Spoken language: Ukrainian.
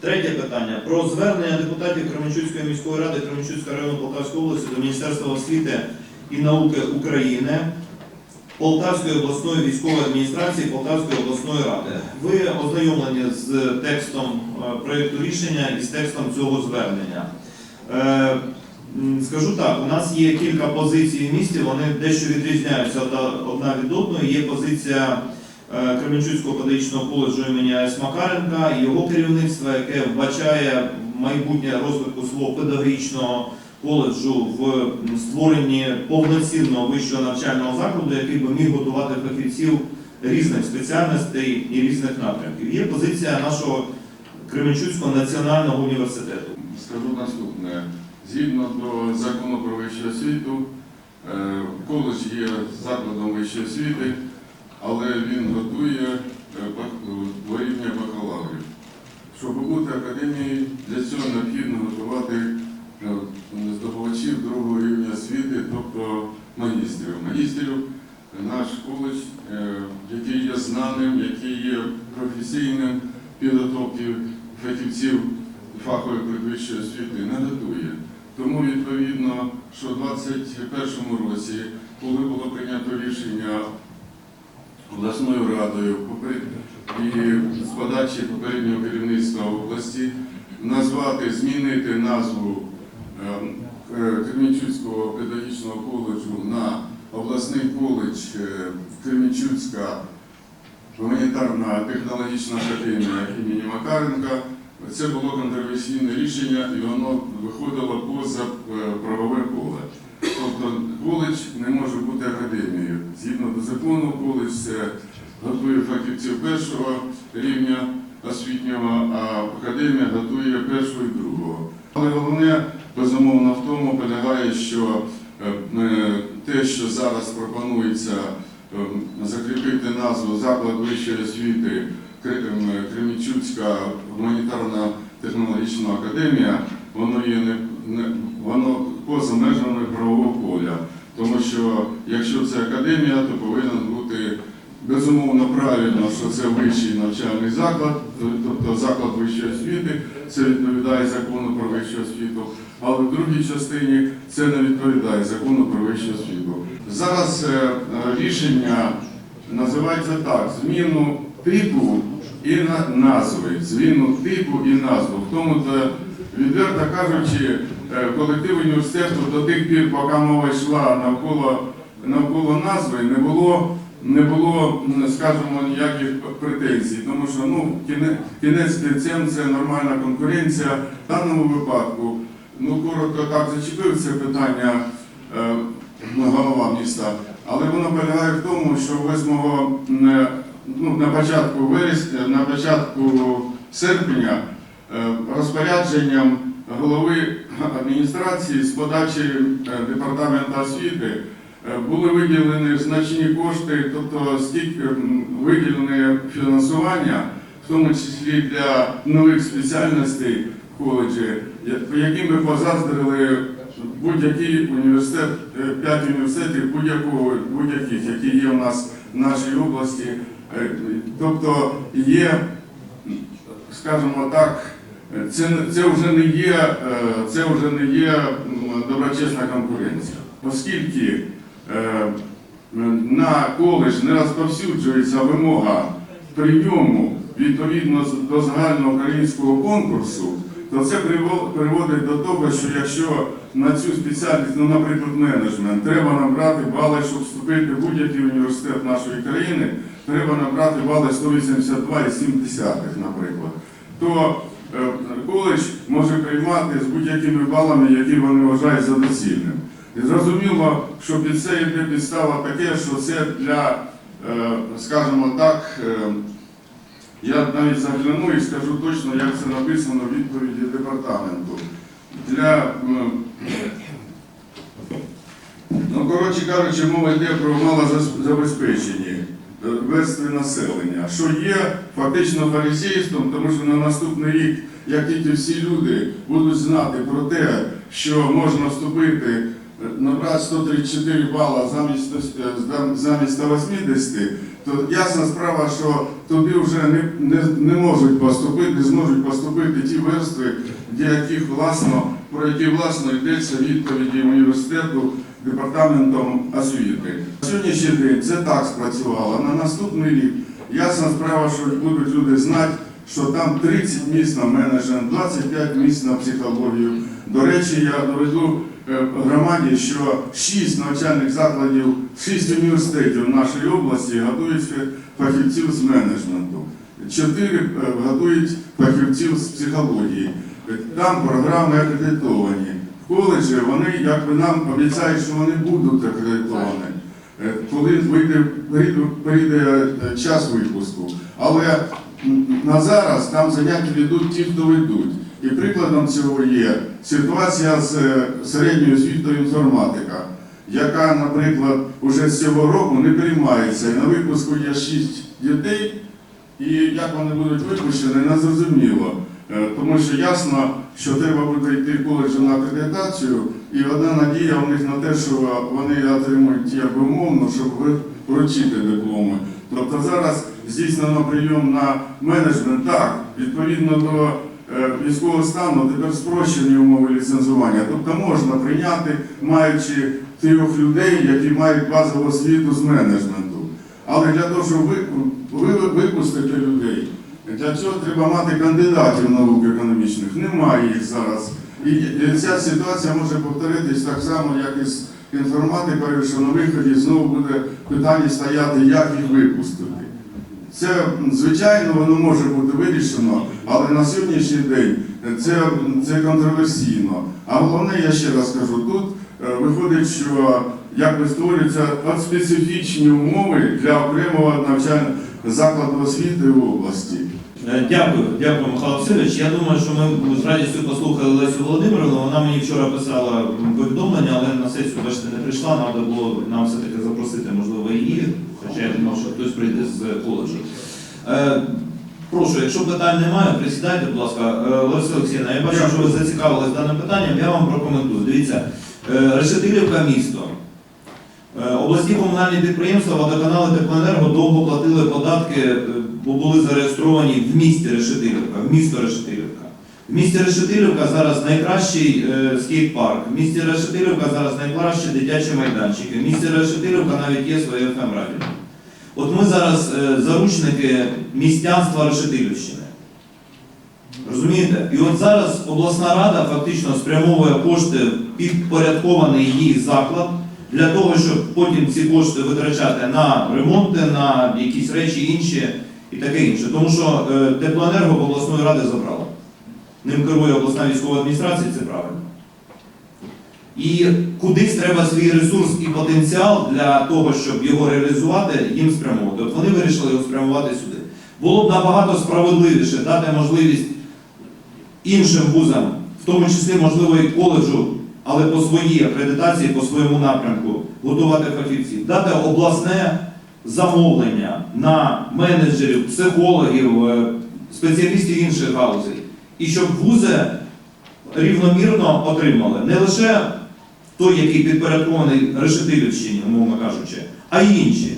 Третє питання про звернення депутатів Кременчуцької міської ради Кременчуцького району Полтавської області до Міністерства освіти і науки України, Полтавської обласної військової адміністрації, Полтавської обласної ради. Ви ознайомлені з текстом е, проєкту рішення і з текстом цього звернення. Е, Скажу так, у нас є кілька позицій в місті, вони дещо відрізняються одна- від одної. Є позиція Кременчуцького педагогічного коледжу імені А.С. Макаренка і його керівництва, яке вбачає майбутнє розвитку свого педагогічного коледжу в створенні повноцінного вищого навчального закладу, який би міг готувати фахівців різних спеціальностей і різних напрямків. Є позиція нашого Кременчуцького національного університету. Скажу наступне. Згідно до закону про вищу освіту, е, коледж є закладом вищої освіти, але він готує е, бак- до рівня бакалаврів. Щоб бути академією, для цього необхідно готувати е, здобувачів другого рівня освіти, тобто магістрів. Магістрів наш коледж, е, який є знаним, який є професійним підготовки фахівців фахової передвищої освіти не готує. Тому відповідно, що в 2021 році, коли було прийнято рішення обласною радою і з подачі попереднього керівництва області назвати, змінити назву е, е, педагогічного коледжу на обласний коледж е, Кременчуцька гуманітарна технологічна академія імені Макаренка. Це було контроверсійне рішення і воно виходило поза е, правове поле. Тобто коледж не може бути академією. Згідно до закону, коледж це готує фахівців першого рівня освітнього, а академія готує першого і другого. Але головне, безумовно, в тому полягає, що е, е, те, що зараз пропонується е, закріпити назву заклад вищої освіти Кре- ем, гуманітарна технологічна академія, воно є не воно поза межами правового поля. Тому що якщо це академія, то повинен бути безумовно правильно, що це вищий навчальний заклад, тобто заклад вищої освіти, це відповідає закону про вищу освіту. Але в другій частині це не відповідає закону про вищу освіту. Зараз е, е, рішення називається так: зміну типу і назви. Зміну типу і назву. В тому, то, відверто кажучи, колектив університету до тих пір, поки мова йшла навколо, навколо назви, не було. Не було, скажімо, ніяких претензій, тому що ну, кінець кінцем це нормальна конкуренція. В даному випадку, ну коротко так зачепив це питання е, голова міста, але воно полягає в тому, що 8 е, ну, на початку вересня, на початку серпня е, розпорядженням голови адміністрації з подачі е, департаменту освіти е, були виділені значні кошти, тобто стільки виділене фінансування, в тому числі для нових спеціальностей в коледжі, по яким би позаздрили будь-який університет, е, п'ять університетів будь-якого, будь-яких, які є у нас в нашій області. Тобто є, скажімо так, це, це вже не є, е, це вже не є доброчесна конкуренція, оскільки е, на коледж не розповсюджується вимога прийому відповідно до загальноукраїнського конкурсу, то це приводить до того, що якщо на цю спеціальність, ну, наприклад, менеджмент, треба набрати бали, щоб вступити в будь-який університет нашої країни, треба набрати бали 182,7, наприклад, то коледж може приймати з будь-якими балами, які вони вважають за доцільним. І зрозуміло, що під це йде підстава таке, що це для, е, скажімо так, е, я навіть загляну і скажу точно, як це написано в відповіді департаменту. Для, ну, коротше кажучи, мова йде про малозабезпечені верстви населення, що є фактично фарисейством, тому що на наступний рік, як тільки всі люди будуть знати про те, що можна вступити, е, набрати 134 бала замість, е, замість 180, то ясна справа, що туди вже не, не, не можуть поступити, зможуть поступити ті верстви, для яких власно, про які власно йдеться відповіді університету департаментом освіти. На сьогоднішній день це так спрацювало. На наступний рік ясна справа, що будуть люди знати, що там 30 місць на менеджмент, 25 місць на психологію. До речі, я доведу е, громаді, що 6 навчальних закладів, 6 університетів нашої області готують фахівців з менеджменту. 4 готують фахівців з психології. Е, Там програми акредитовані. Коледжі вони якби нам обіцяють, що вони будуть акредитовані. Е, Коли вийде, прийде, е, час випуску. Але на зараз там заняття ведуть ті, хто ведуть. І прикладом цього є ситуація з е, середньою освітою інформатика, яка, наприклад, уже з цього року не приймається. На випуску є 6 дітей, і як вони будуть випущені, не зрозуміло. Тому що ясно, що треба буде йти в коледж на акредитацію, і одна надія у них на те, що вони отримують якби умовно, щоб вручити дипломи. Тобто зараз здійснено прийом на менеджмент так, відповідно до е, військового стану, тепер спрощені умови ліцензування. Тобто можна прийняти, маючи трьох людей, які мають базову освіту з менеджменту. Але для того, щоб ви, ви- випустити людей, для цього треба мати кандидатів наук економічних. Немає їх зараз. І ця ситуація може повторитись так само, як і з інформатикою, що на виході знову буде питання стояти, як їх випустити. Це, звичайно, воно може бути вирішено, але на сьогоднішній день це, це контроверсійно. А головне, я ще раз кажу, тут е, виходить, що якби створюються специфічні умови для окремого навчального закладу освіти в області. Е, Дякую, дякую, Михайло Васильович. Я думаю, що ми з радістю послухали Лесю Володимировну. Вона мені вчора писала повідомлення, але на сесію бачите не прийшла. Треба було нам все-таки запросити, можливо, її. Хоча я думав, що хтось прийде з коледжу. Е, прошу, якщо питань немає, присідайте, будь ласка. Е, Лариса Олексійовна, я бачу, що ви зацікавились даним питанням. Я вам прокоментую. Дивіться, Решетилівка місто. Обласні комунальні підприємства, водоканали теплоенерго довго платили податки, були зареєстровані в місті Решетилівка, в місто Решетилівка. В місті Решетилівка зараз найкращий е, скейт-парк, в місті Решетилівка зараз найкращі дитячі майданчики, в місті Решетилівка навіть є своє радіо От ми зараз е, заручники містянства Решетилівщини. Розумієте? І от зараз обласна рада фактично спрямовує кошти підпорядкований їй заклад для того, щоб потім ці кошти витрачати на ремонти, на якісь речі інші і таке інше. Тому що е, теплоенерго обласної ради забрало. Ним керує обласна військова адміністрація, це правильно. І кудись треба свій ресурс і потенціал для того, щоб його реалізувати, їм спрямовувати. От вони вирішили його спрямувати сюди. Було б набагато справедливіше дати можливість іншим вузам, в тому числі, можливо, і коледжу, але по своїй акредитації, по своєму напрямку, готувати фахівців, дати обласне замовлення на менеджерів, психологів, е, спеціалістів інших галузей. І щоб вузи рівномірно отримали не лише той, який підпорядкований Решетилівщині, умовно кажучи, а й інші.